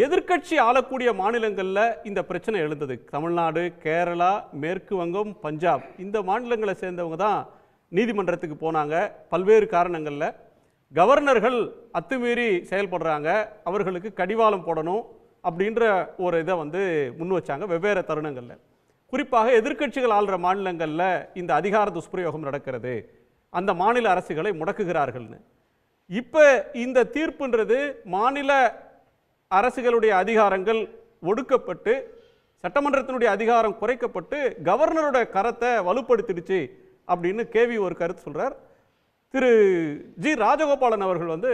எதிர்க்கட்சி ஆளக்கூடிய மாநிலங்களில் இந்த பிரச்சனை எழுந்தது. தமிழ்நாடு கேரளா மேற்கு வங்கம் பஞ்சாப். இந்த மாநிலங்களை சேர்ந்தவங்க தான் நீதிமன்றத்துக்கு போனாங்க. பல்வேறு காரணங்களில் கவர்னர்கள் அத்துமீறி செயல்படுறாங்க. அவர்களுக்கு கடிவாளம் போடணும் அப்படின்ற ஒரு இதை வந்து முன் வச்சாங்க வெவ்வேறு தருணங்களில். குறிப்பாக எதிர்க்கட்சிகள் ஆள்ற மாநிலங்களில் இந்த அதிகார துஷ்பிரயோகம் நடக்கிறது. அந்த மாநில அரசுகளை முடக்குகிறார்கள்னு. இப்போ இந்த தீர்ப்புன்றது மாநில அரசுகளுடைய அதிகாரங்கள் ஒடுக்கப்பட்டு சட்டமன்றத்தினுடைய அதிகாரம் குறைக்கப்பட்டு கவர்னரோட கரத்தை வலுப்படுத்திடுச்சு அப்படின்னு கேவி ஒரு கருத்து சொல்கிறார் திரு ஜி ராஜகோபாலன் அவர்கள் வந்து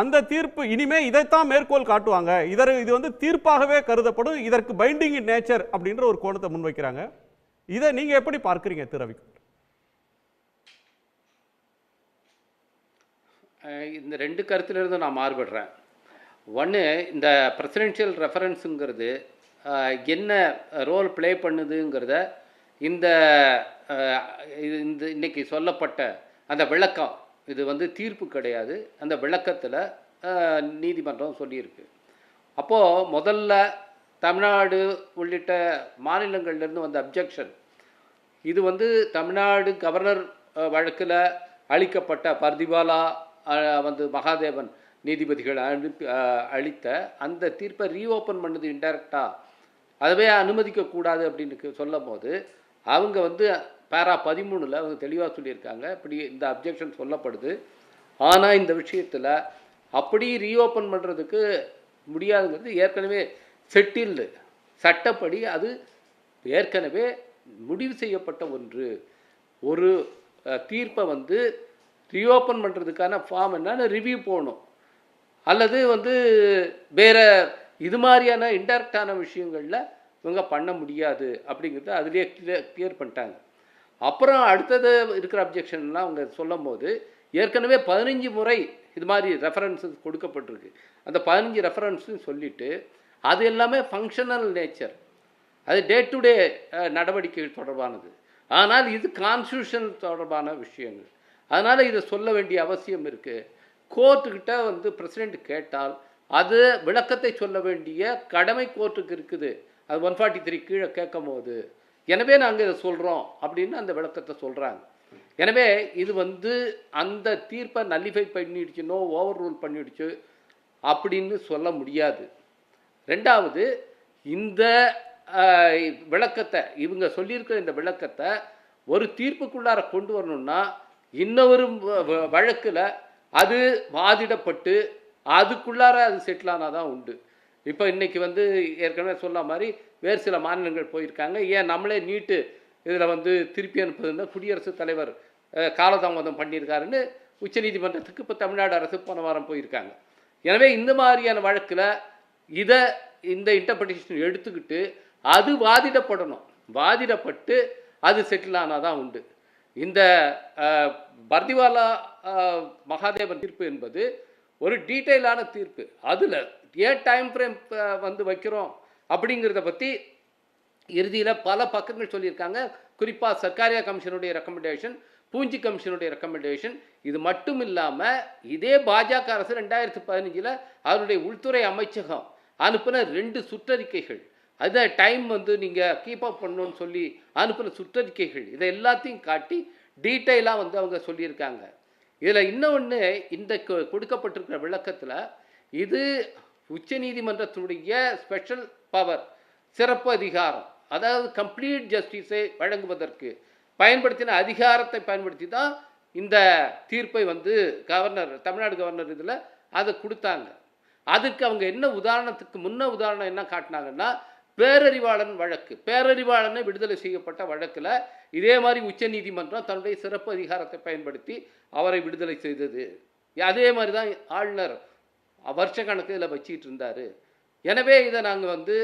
அந்த தீர்ப்பு இனிமே இதைத்தான் மேற்கோள் காட்டுவாங்க. இதர் இது வந்து தீர்ப்பாகவே கருதப்படும் இதற்கு பைண்டிங் இன் நேச்சர் அப்படின்ற ஒரு கோணத்தை முன்வைக்கிறாங்க. இதை நீங்கள் எப்படி பார்க்குறீங்க திரு ரவிக்குமார் இந்த ரெண்டு கருத்திலிருந்து நான் மாறுபடுறேன். ஒன்று இந்த பிரசிடென்ஷியல் ரெஃபரன்ஸுங்கிறது என்ன ரோல் ப்ளே பண்ணுதுங்கிறத இந்த இது இந்த இன்றைக்கி சொல்லப்பட்ட அந்த விளக்கம் இது வந்து தீர்ப்பு கிடையாது. அந்த விளக்கத்தில் நீதிமன்றம் சொல்லியிருக்கு. அப்போது முதல்ல தமிழ்நாடு உள்ளிட்ட மாநிலங்கள்லேருந்து வந்த அப்ஜெக்ஷன் இது வந்து தமிழ்நாடு கவர்னர் வழக்கில் அளிக்கப்பட்ட பர்திபாலா வந்து மகாதேவன் நீதிபதிகள் அனுப்பி அளித்த அந்த தீர்ப்பை ரீஓப்பன் பண்ணுது இன்டெரக்டாக அதுவே அனுமதிக்கக்கூடாது அப்படின்னு சொல்லும் போது அவங்க வந்து பேரா பதிமூணில் அவங்க தெளிவாக சொல்லியிருக்காங்க. இப்படி இந்த அப்ஜெக்ஷன் சொல்லப்படுது. ஆனால் இந்த விஷயத்தில் அப்படி ரீஓப்பன் பண்ணுறதுக்கு முடியாதுங்கிறது ஏற்கனவே செட்டில்டு. சட்டப்படி அது ஏற்கனவே முடிவு செய்யப்பட்ட ஒன்று. ஒரு தீர்ப்பை வந்து ரீஓப்பன் பண்ணுறதுக்கான ஃபார்ம் என்னன்னு ரிவ்யூ போகணும். அல்லது வந்து வேறு இது மாதிரியான இன்டெரக்டான விஷயங்களில் இவங்க பண்ண முடியாது அப்படிங்கிறத அதுலேயே கிளியர் கிளியர் பண்ணிட்டாங்க. அப்புறம் அடுத்தது இருக்கிற அப்ஜெக்ஷன்லாம் அவங்க சொல்லும் போது ஏற்கனவே பதினஞ்சு முறை இது மாதிரி ரெஃபரன்ஸஸ் கொடுக்கப்பட்டிருக்கு. அந்த பதினஞ்சு ரெஃபரன்ஸும் சொல்லிவிட்டு அது எல்லாமே ஃபங்க்ஷனல் நேச்சர் அது டே டு டே நடவடிக்கைகள் தொடர்பானது. ஆனால் இது கான்ஸ்டியூஷன் தொடர்பான விஷயங்கள். அதனால் இதை சொல்ல வேண்டிய அவசியம் இருக்குது கோர்ட்டுக்கிட்ட வந்து பிரசிடெண்ட் கேட்டால் அது விளக்கத்தை சொல்ல வேண்டிய கடமை கோர்ட்டுக்கு இருக்குது. அது ஒன் ஃபார்ட்டி த்ரீ கீழே கேட்கும் போது எனவே நாங்கள் இதை சொல்கிறோம் அப்படின்னு அந்த விளக்கத்தை சொல்கிறாங்க எனவே இது வந்து அந்த தீர்ப்பை நல்லிஃபை பண்ணிடுச்சுனோ ஓவர் ரூல் பண்ணிடுச்சு அப்படின்னு சொல்ல முடியாது. ரெண்டாவது இந்த விளக்கத்தை இவங்க சொல்லியிருக்கிற இந்த விளக்கத்தை ஒரு தீர்ப்புக்குள்ளார கொண்டு வரணும்னா இன்னொரு வ- வ- அது வாதிடப்பட்டு அதுக்குள்ளார அது செட்டில் ஆனால் தான் உண்டு. இப்போ இன்றைக்கி வந்து ஏற்கனவே சொன்ன மாதிரி வேறு சில மாநிலங்கள் போயிருக்காங்க. ஏன் நம்மளே நீட்டு இதில் வந்து திருப்பி அனுப்புதுன்னா குடியரசுத் தலைவர் காலதாமதம் பண்ணியிருக்காருன்னு உச்சநீதிமன்றத்துக்கு இப்போ தமிழ்நாடு அரசு போன வாரம் போயிருக்காங்க. எனவே இந்த மாதிரியான வழக்கில் இதை இந்த இன்டர்பிரிட்டேஷன் எடுத்துக்கிட்டு அது வாதிடப்படணும். வாதிடப்பட்டு அது செட்டில் ஆனால் தான் உண்டு. இந்த பர்திவாலா மகாதேவன் தீர்ப்பு என்பது ஒரு டீட்டெயிலான தீர்ப்பு. அதில் ஏன் டைம் ஃப்ரேம் வந்து வைக்கிறோம் அப்படிங்கிறத பற்றி இறுதியில் பல பக்கங்கள் சொல்லியிருக்காங்க. குறிப்பாக சர்க்காரியா கமிஷனுடைய ரெக்கமெண்டேஷன் பூஞ்சி கமிஷனுடைய ரெக்கமெண்டேஷன் இது மட்டும் இல்லாமல் இதே பாஜக அரசு ரெண்டாயிரத்தி பதினஞ்சில் அதனுடைய உள்துறை அமைச்சகம் அனுப்பின ரெண்டு சுற்றறிக்கைகள். அதை டைம் வந்து நீங்கள் கீப் அப் பண்ணணும்னு சொல்லி அனுப்புகிற சுற்றறிக்கைகள் இதை எல்லாத்தையும் காட்டி டீட்டெயிலாக வந்து அவங்க சொல்லியிருக்காங்க. இதில் இன்னொன்று இந்த கொ- கொடுக்கப்பட்டிருக்கிற விளக்கத்தில் இது உச்ச நீதிமன்றத்தினுடைய ஸ்பெஷல் பவர் சிறப்பு அதிகாரம். அதாவது கம்ப்ளீட் ஜஸ்டிஸை வழங்குவதற்கு பயன்படுத்தின அதிகாரத்தை பயன்படுத்தி தான் இந்த தீர்ப்பை வந்து கவர்னர் தமிழ்நாடு கவர்னர் இதில் அதை கொடுத்தாங்க. அதுக்கு அவங்க என்ன உதாரணத்துக்கு முன்ன உதாரணம் என்ன காட்டினாங்கன்னா பேரறிவாளன் வழக்கு. பேரறிவாளனை விடுதலை செய்யப்பட்ட வழக்கில் இதே மாதிரி உச்சநீதிமன்றம் தன்னுடைய சிறப்பு அதிகாரத்தை பயன்படுத்தி அவரை விடுதலை செய்தது. அதே மாதிரி தான் ஆளுநர் வருஷ இதில் வச்சிட்டு இருந்தார். எனவே இதை நாங்கள் வந்து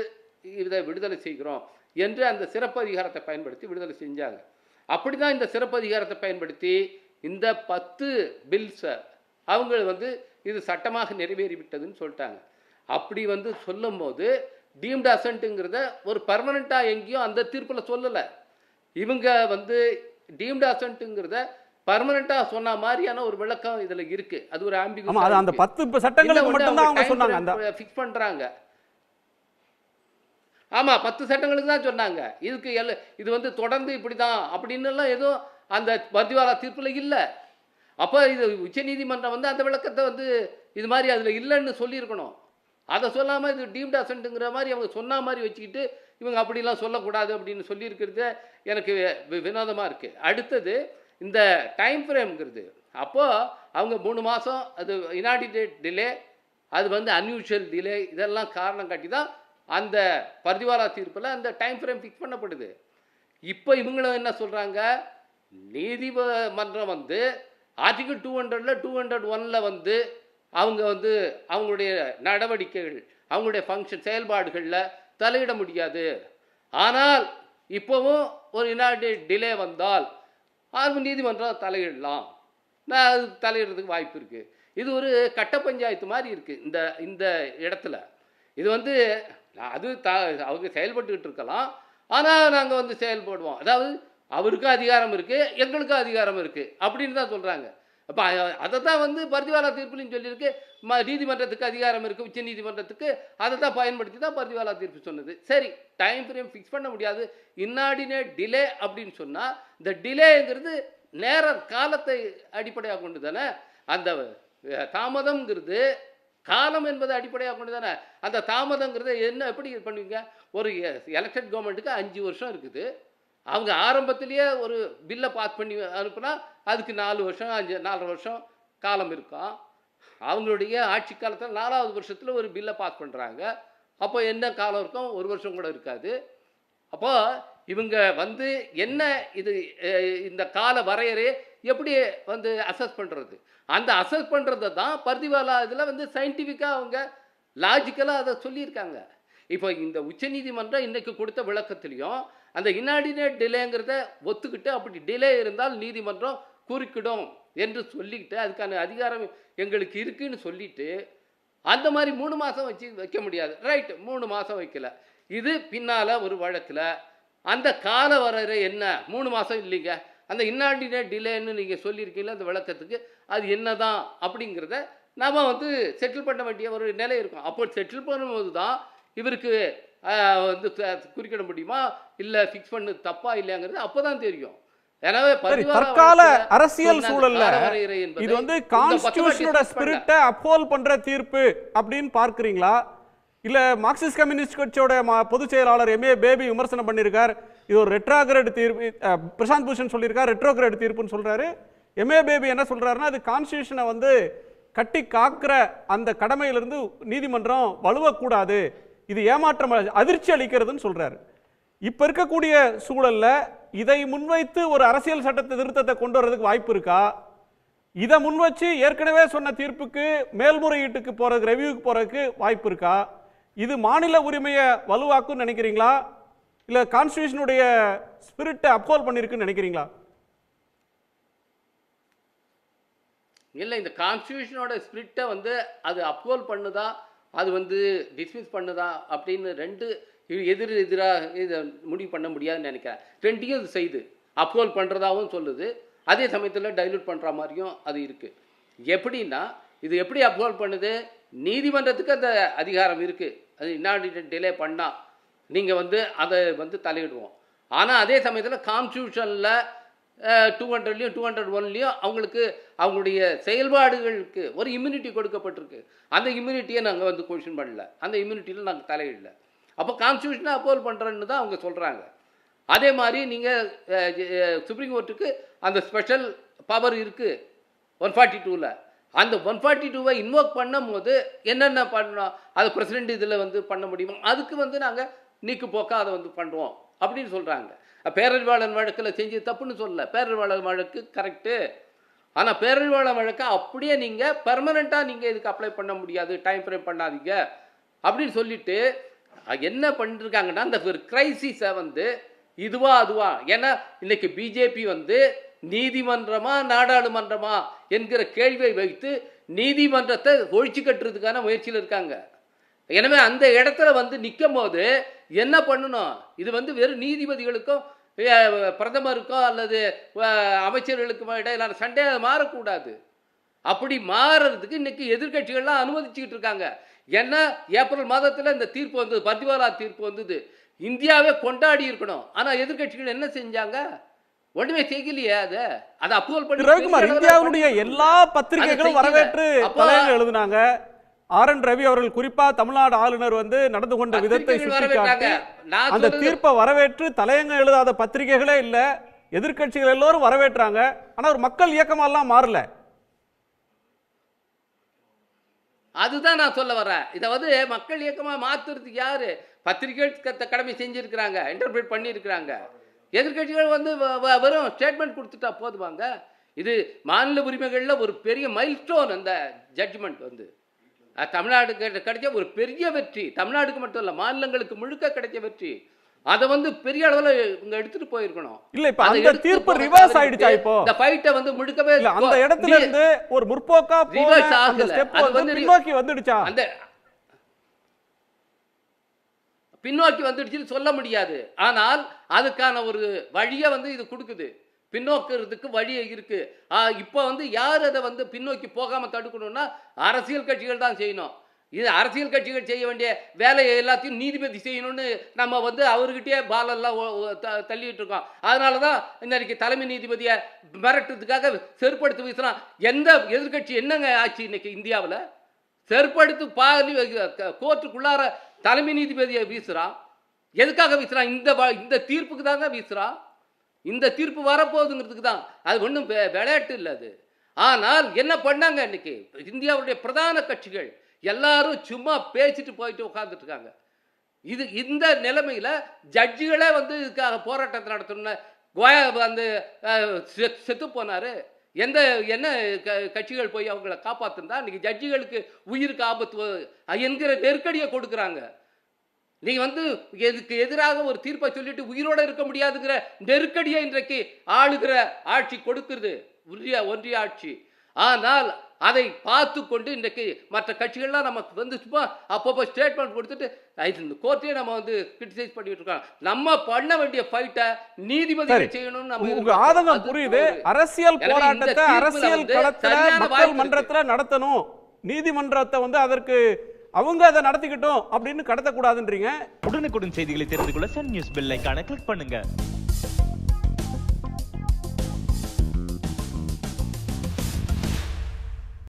இதை விடுதலை செய்கிறோம் என்று அந்த சிறப்பு அதிகாரத்தை பயன்படுத்தி விடுதலை செஞ்சாங்க. அப்படி தான் இந்த சிறப்பு அதிகாரத்தை பயன்படுத்தி இந்த பத்து பில்ஸை அவங்க வந்து இது சட்டமாக நிறைவேறிவிட்டதுன்னு சொல்லிட்டாங்க. அப்படி வந்து சொல்லும்போது டீம்டு அசன்ட்டுங்கிறத ஒரு பர்மனெண்ட்டாக எங்கேயும் அந்த தீர்ப்பில் சொல்லலை. இவங்க வந்து டீம்டு அசன்ட்டுங்கிறத பர்மனெண்ட்டாக சொன்ன மாதிரியான ஒரு விளக்கம் இதில் இருக்கு. அது ஒரு ஆமா அது அந்த பத்து சட்டங்களுக்கு மட்டும்தான் அவங்க சொன்னாங்க அந்த ஃபிக்ஸ் பண்றாங்க. ஆமா பத்து சட்டங்களுக்கு தான் சொன்னாங்க. இதுக்கு எல்ல இது வந்து தொடர்ந்து இப்படி தான் அப்படின்னு எல்லாம் எதுவும் அந்த பர்திவாலா தீர்ப்புல இல்லை. அப்போ இது உச்சநீதிமன்றம் வந்து அந்த விளக்கத்தை வந்து இது மாதிரி அதில் இல்லைன்னு சொல்லியிருக்கணும். அதை சொல்லாமல் இது டீம்ட் அசன்ட்டுங்கிற மாதிரி அவங்க சொன்ன மாதிரி வச்சுக்கிட்டு இவங்க அப்படிலாம் சொல்லக்கூடாது அப்படின்னு சொல்லியிருக்கிறது எனக்கு வினோதமாக இருக்குது அடுத்தது இந்த டைம் ஃப்ரேம்ங்கிறது அப்போது அவங்க மூணு மாதம் அது இனாடிடேட் டிலே அது வந்து அன்யூஷுவல் டிலே இதெல்லாம் காரணம் காட்டி தான் அந்த பரிதிவாரா தீர்ப்பில் அந்த டைம் ஃப்ரேம் ஃபிக்ஸ் பண்ணப்படுது. இப்போ இவங்களும் என்ன சொல்கிறாங்க நீதிமன்றம் வந்து ஆர்டிகிள் டூ ஹண்ட்ரடில் டூ ஹண்ட்ரட் ஒனில் வந்து அவங்க வந்து அவங்களுடைய நடவடிக்கைகள் அவங்களுடைய ஃபங்க்ஷன் செயல்பாடுகளில் தலையிட முடியாது. ஆனால் இப்போவும் ஒரு இன்னாடி டிலே வந்தால் அது நீதிமன்றம் தலையிடலாம். நான் அது தலையிடுறதுக்கு வாய்ப்பு இருக்குது இது ஒரு கட்ட பஞ்சாயத்து மாதிரி இருக்குது இந்த இந்த இடத்துல. இது வந்து அது த அவங்க செயல்பட்டுக்கிட்டு இருக்கலாம். ஆனால் நாங்கள் வந்து செயல்படுவோம். அதாவது அவருக்கும் அதிகாரம் இருக்குது எங்களுக்கும் அதிகாரம் இருக்குது அப்படின்னு தான் சொல்கிறாங்க அப்போ அதை தான் வந்து பர்திவாலா தீர்ப்புலையும் சொல்லியிருக்கு. ம நீதிமன்றத்துக்கு அதிகாரம் இருக்குது உச்ச நீதிமன்றத்துக்கு அதை தான் பயன்படுத்தி தான் பர்திவாலா தீர்ப்பு சொன்னது. சரி டைம் ஃப்ரேம் ஃபிக்ஸ் பண்ண முடியாது. இன்னாடினே டிலே அப்படின்னு சொன்னால் இந்த டிலேங்கிறது நேர காலத்தை அடிப்படையாக கொண்டு தானே அந்த தாமதம்ங்கிறது காலம் என்பதை அடிப்படையாக கொண்டு தானே அந்த தாமதங்கிறத என்ன எப்படி இது பண்ணுவீங்க? ஒரு எலெக்ஷன் கவர்மெண்ட்டுக்கு அஞ்சு வருஷம் இருக்குது. அவங்க ஆரம்பத்திலேயே ஒரு பில்லை பாஸ் பண்ணி அனுப்புனா அதுக்கு நாலு வருஷம் அஞ்சு நாலரை வருஷம் காலம் இருக்கும் அவங்களுடைய ஆட்சி காலத்தில் நாலாவது வருஷத்தில் ஒரு பில்லை பாஸ் பண்ணுறாங்க அப்போ என்ன காலம் இருக்கும்? ஒரு வருஷம் கூட இருக்காது. அப்போ இவங்க வந்து என்ன இது இந்த கால வரையறை எப்படி வந்து அசஸ் பண்ணுறது அந்த அசஸ் பண்ணுறத தான் பர்திவாலா இதில் வந்து சயின்டிஃபிக்காக அவங்க லாஜிக்கலாக அதை சொல்லியிருக்காங்க. இப்போ இந்த உச்சநீதிமன்றம் இன்றைக்கு கொடுத்த விளக்கத்துலேயும் அந்த இன்னாடினேட் டிலேங்கிறத ஒத்துக்கிட்டு அப்படி டிலே இருந்தால் நீதிமன்றம் குறுக்கிடும் என்று சொல்லிக்கிட்டு அதுக்கான அதிகாரம் எங்களுக்கு இருக்குன்னு சொல்லிட்டு அந்த மாதிரி மூணு மாதம் வச்சு வைக்க முடியாது. ரைட்டு மூணு மாதம் வைக்கல. இது பின்னால் ஒரு வழக்கில் அந்த கால வரையறை என்ன? மூணு மாதம் இல்லைங்க. அந்த இன்னாண்டினே டிலேன்னு நீங்கள் சொல்லியிருக்கீங்களா அந்த விளக்கத்துக்கு அது என்ன தான் அப்படிங்கிறத நாம் வந்து செட்டில் பண்ண வேண்டிய ஒரு நிலை இருக்கும். அப்போ செட்டில் பண்ணும்போது தான் இவருக்கு வந்து குறிக்கிட முடியுமா? இல்லை ஃபிக்ஸ் பண்ணு தப்பா இல்லையாங்கிறது அப்போ தான் தெரியும். எனவே சரி தற்கால அரசியல் சூழல்ல இது வந்து கான்ஸ்டியூஷனோட. ஸ்பிரிட்டை அப்ஹோல் பண்ற தீர்ப்பு அப்படின்னு பார்க்கறீங்களா? இல்ல மார்க்சிஸ்ட் கம்யூனிஸ்ட் கட்சியோட பொதுச் செயலாளர் எம்ஏ பேபி விமர்சனம் பண்ணியிருக்கார் இது ஒரு ரெட்ராகிரேட் தீர்ப்பு பிரசாந்த் பூஷன் சொல்லியிருக்கார் ரெட்ரோகிரேட் தீர்ப்புன்னு சொல்றாரு. எம்ஏ பேபி என்ன சொல்றாருன்னா அது கான்ஸ்டியூஷனை வந்து கட்டி காக்கிற அந்த கடமையிலிருந்து நீதிமன்றம் வலுவக்கூடாது. இது ஏமாற்றம் அதிர்ச்சி அளிக்கிறதுன்னு சொல்றாரு. இப்ப இருக்கக்கூடிய சூழல்ல இதை முன்வைத்து ஒரு அரசியல் சட்டத்தை திருத்தத்தை கொண்டு வர்றதுக்கு வாய்ப்பு இருக்கா? இதை முன்வச்சு ஏற்கனவே சொன்ன தீர்ப்புக்கு மேல்முறையீட்டுக்கு போறதுக்கு ரெவியூக்கு போறதுக்கு வாய்ப்பு இருக்கா? இது மாநில உரிமையை வலுவாக்கும்னு நினைக்கிறீங்களா? இல்ல கான்ஸ்டியூஷனுடைய ஸ்பிரிட்டை அப்ஹோல் பண்ணிருக்குன்னு நினைக்கிறீங்களா? இல்லை இந்த கான்ஸ்டியூஷனோட ஸ்பிரிட்டை வந்து அது அப்ஹோல் பண்ணுதா? அது வந்து டிஸ்மிஸ் பண்ணுதா? அப்படின்னு ரெண்டு எதிர் எதிராக இதை முடிவு பண்ண முடியாதுன்னு நினைக்கிறேன். ரெண்டையும் இது செய்து அப்ஹோல் பண்ணுறதாகவும் சொல்லுது. அதே சமயத்தில் டைலூட் பண்ணுற மாதிரியும் அது இருக்குது எப்படின்னா இது எப்படி அப்ஹோல் பண்ணுது? நீதிமன்றத்துக்கு அந்த அதிகாரம் இருக்குது அது என்ன டிலே பண்ணால் நீங்கள் வந்து அதை வந்து தலையிடுவோம். ஆனால் அதே சமயத்தில் கான்ஸ்டியூஷனில் டூ ஹண்ட்ரட்லையும் டூ ஹண்ட்ரட் ஒன்லேயும் அவங்களுக்கு அவங்களுடைய செயல்பாடுகளுக்கு ஒரு இம்யூனிட்டி கொடுக்கப்பட்டிருக்கு. அந்த இம்யூனிட்டியை நாங்கள் வந்து கொஷின் பண்ணல. அந்த இம்யூனிட்டியில் நாங்கள் தலையிடல. அப்போ கான்ஸ்டியூஷனை அப்போல் பண்ணுறேன்னு தான் அவங்க சொல்கிறாங்க அதே மாதிரி நீங்கள் சுப்ரீம் கோர்ட்டுக்கு அந்த ஸ்பெஷல் பவர் இருக்குது ஒன் ஃபார்ட்டி டூவில் அந்த ஒன் ஃபார்ட்டி டூவை இன்வோக் பண்ணும்போது என்னென்ன பண்ணணும் அது பிரசிடெண்ட் இதில் வந்து பண்ண முடியுமோ? அதுக்கு வந்து நாங்கள் நீக்கு போக்காக அதை வந்து பண்ணுவோம் அப்படின்னு சொல்கிறாங்க பேரறிவாளன் வழக்கில் செஞ்சு தப்புன்னு சொல்லலை. பேரறிவாளன் வழக்கு கரெக்டு ஆனால் பேரறிவாளன் வழக்கை அப்படியே நீங்கள் பெர்மனெண்ட்டாக நீங்கள் இதுக்கு அப்ளை பண்ண முடியாது டைம் ஃப்ரேம் பண்ணாதீங்க அப்படின்னு சொல்லிவிட்டு என்ன பண்ணிருக்காங்கன்னா அந்த கிரைசிஸை வந்து இதுவா அதுவா ஏன்னா இன்னைக்கு பிஜேபி வந்து நீதிமன்றமா நாடாளுமன்றமா என்கிற கேள்வியை வைத்து நீதிமன்றத்தை ஒழிச்சு கட்டுறதுக்கான முயற்சியில் இருக்காங்க. எனவே அந்த இடத்துல வந்து நிற்கும் போது என்ன பண்ணணும்? இது வந்து வெறும் நீதிபதிகளுக்கும் பிரதமருக்கோ அல்லது அஹ், அமைச்சர்களுக்குமோ இடையிலான சண்டையாக மாறக்கூடாது. அப்படி மாறுறதுக்கு இன்னைக்கு எதிர்க்கட்சிகள்லாம் அனுமதிச்சுக்கிட்டு இருக்காங்க. ஏன்னா ஏப்ரல் மாதத்தில் இந்த தீர்ப்பு வந்தது பர்திவாலா தீர்ப்பு வந்தது. இந்தியாவே கொண்டாடி இருக்கணும். ஆனால் எதிர்க்கட்சிகள் என்ன செஞ்சாங்க? ஒன்றுமே செய்யலையே அதை. அதை அப்ரூவல் பண்ணி ரவிக்குமார் இந்தியாவுடைய எல்லா பத்திரிகைகளும் வரவேற்று தலையங்க எழுதினாங்க. ஆர். என். ரவி அவர்கள் குறிப்பா தமிழ்நாடு ஆளுநர் வந்து நடந்து கொண்ட விதத்தை சுட்டிக்காட்டி அந்த தீர்ப்பை வரவேற்று தலையங்க எழுதாத பத்திரிகைகளே இல்ல. எதிர்க்கட்சிகள் எல்லோரும் வரவேற்றாங்க. ஆனா ஒரு மக்கள் இயக்கமெல்லாம் மாறல. அதுதான் நான் சொல்ல வரேன் இதை வந்து மக்கள் இயக்கமாக மாற்றுறதுக்கு யார்? பத்திரிகைகள் கடமை செஞ்சுருக்கிறாங்க இன்டர்பிரேட் பண்ணியிருக்கிறாங்க எதிர்கட்சிகள் வந்து வ- வ- வெறும் ஸ்டேட்மெண்ட் கொடுத்துட்டா போதுவாங்க இது மாநில உரிமைகளில் ஒரு பெரிய மைல்ஸ்டோன் அந்த ஜட்ஜ்மெண்ட் வந்து. தமிழ்நாடு கிடைச்ச ஒரு பெரிய வெற்றி. தமிழ்நாடுக்கு மட்டும் இல்லை மாநிலங்களுக்கு முழுக்க கிடைச்ச வெற்றி. அதை வந்து பெரிய அளவில் இங்க எடுத்துட்டு போயிருக்கணும். இல்ல இப்ப அந்த தீர்ப்பு ரிவர்ஸ் ஆயிடுச்சா இப்போ? இந்த ஃபைட்டை வந்து முழுக்கவே இல்ல அந்த இடத்துல இருந்து ஒரு முற்போக்கா அந்த ஆகல. அது வந்து பின்னோக்கி வந்துடுச்சா? அந்த பின்னோக்கி வந்துடுச்சுன்னு சொல்ல முடியாது. ஆனால் அதுக்கான ஒரு வழியை வந்து இது கொடுக்குது. பின்னோக்கிறதுக்கு வழி இருக்கு. இப்போ வந்து யார் அதை வந்து பின்னோக்கி போகாம தடுக்கணும்னா அரசியல் கட்சிகள் தான் செய்யணும். இது அரசியல் கட்சிகள் செய்ய வேண்டிய வேலையை எல்லாத்தையும் நீதிபதி செய்யணும்னு நம்ம வந்து அவர்கிட்டயே பாலெல்லாம் தள்ளிட்டு இருக்கோம் அதனால தான் இன்னைக்கு தலைமை நீதிபதியை மிரட்டுறதுக்காக செருப்படுத்தி வீசுறான். எந்த எதிர்க்கட்சி என்னங்க ஆச்சு இன்னைக்கு இந்தியாவில்? செருப்படுத்து பாலி கோர்ட்டுக்குள்ளார தலைமை நீதிபதியை வீசுகிறான் எதுக்காக வீசுகிறான் இந்த வ- இந்த தீர்ப்புக்கு தாங்க வீசுகிறான் இந்த தீர்ப்பு வரப்போகுதுங்கிறதுக்கு தான். அது ஒன்றும் விளையாட்டு இல்லை அது. ஆனால் என்ன பண்ணாங்க இன்னைக்கு? இந்தியாவுடைய பிரதான கட்சிகள் எல்லாரும் சும்மா பேசிட்டு போயிட்டு உட்காந்துட்ருக்காங்க இது இந்த நிலைமையில் ஜட்ஜுகளே வந்து இதுக்காக போராட்டத்தை நடத்தணும்னு கோயா வந்து செ- செத்து போனார். எந்த என்ன க- கட்சிகள் போய் அவங்கள காப்பாற்றுந்தா இன்றைக்கி ஜட்ஜுகளுக்கு உயிருக்கு ஆபத்து என்கிற நெருக்கடியை கொடுக்குறாங்க. நீ வந்து இதுக்கு எதிராக ஒரு தீர்ப்பை சொல்லிட்டு உயிரோடு இருக்க முடியாதுங்கிற நெருக்கடியை இன்றைக்கு ஆளுகிற ஆட்சி கொடுக்குறது ஒன்றிய ஒன்றிய ஆட்சி. ஆனால் அதை பார்த்து கொண்டு இன்றைக்கு மற்ற கட்சிகள்லாம் நமக்கு வந்து சும்மா அப்பப்போ ஸ்டேட்மெண்ட் கொடுத்துட்டு இந்த கோர்ட்டையே நம்ம வந்து கிரிட்டிசைஸ் பண்ணிட்டு இருக்கோம் நம்ம பண்ண வேண்டிய ஃபைட்டை நீதிபதி. செய்யணும்னு நம்ம உங்க. ஆதங்கம் புரியுது அரசியல் போராட்டத்தை அரசியல் களத்துல மக்கள். மன்றத்துல நடத்தணும் நீதிமன்றத்தை வந்து அதற்கு அவங்க அதை நடத்திக்கிட்டோம் அப்படின்னு கடத்தக்கூடாதுன்றீங்க உடனுக்குடன் செய்திகளை தெரிந்து கொள்ள சன் நியூஸ் பெல் ஐகானை கிளிக் பண்ணுங்க